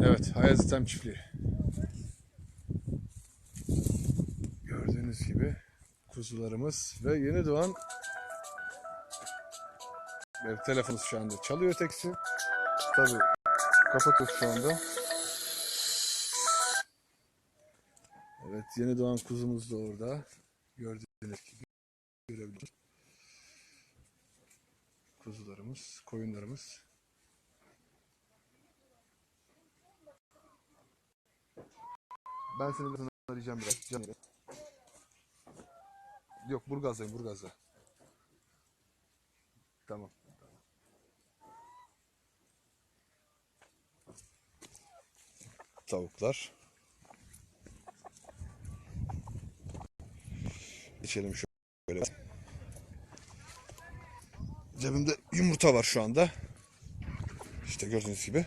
Evet, Hayazitem çiftliği. Gördüğünüz gibi kuzularımız ve yeni doğan Benim telefonumuz şu anda çalıyor teksi. Tabii kapatıyoruz şu anda. Evet, yeni doğan kuzumuz da orada. Gördüğünüz gibi görebiliyorsunuz. Kuzularımız, koyunlarımız. Ben seni birazdan arayacağım biraz. Canım. Yok Burgaz'dayım Burgaz'da. Tamam. Tavuklar. İçelim şöyle. Cebimde yumurta var şu anda. İşte gördüğünüz gibi.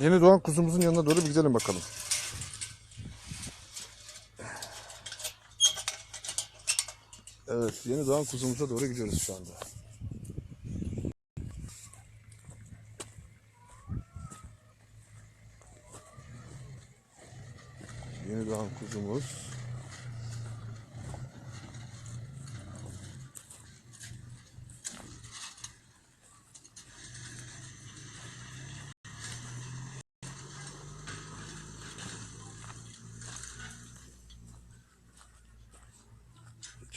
Yeni doğan kuzumuzun yanına doğru bir gidelim bakalım. Evet, yeni doğan kuzumuza doğru gidiyoruz şu anda. Yeni doğan kuzumuz.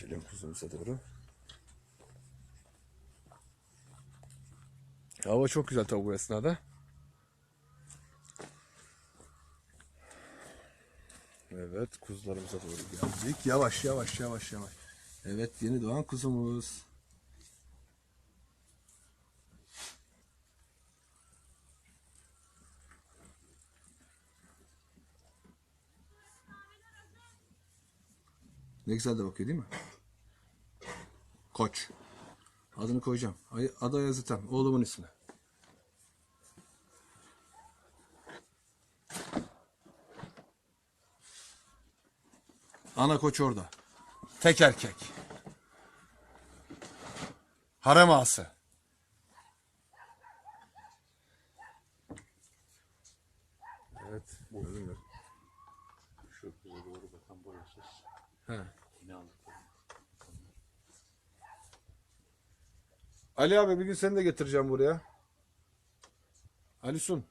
Geçelim kuzumuza doğru. Hava çok güzel tabi bu esnada. Evet kuzularımıza doğru geldik. Yavaş yavaş yavaş yavaş. Evet yeni doğan kuzumuz. Ne güzel de bakıyor değil mi? Koç. Adını koyacağım. Adı Ayazitem. Oğlumun ismi. Ana koç orada. Tek erkek. Harem ağası. Evet. Gördün mü? Şu bize doğru bakan boyasız. He. Ne Ali abi bir gün seni de getireceğim buraya. Ali Sun.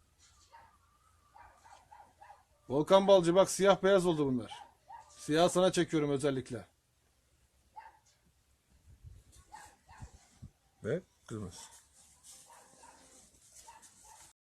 Volkan Balcı bak siyah beyaz oldu bunlar. Siyah sana çekiyorum özellikle. Ve kırmızı.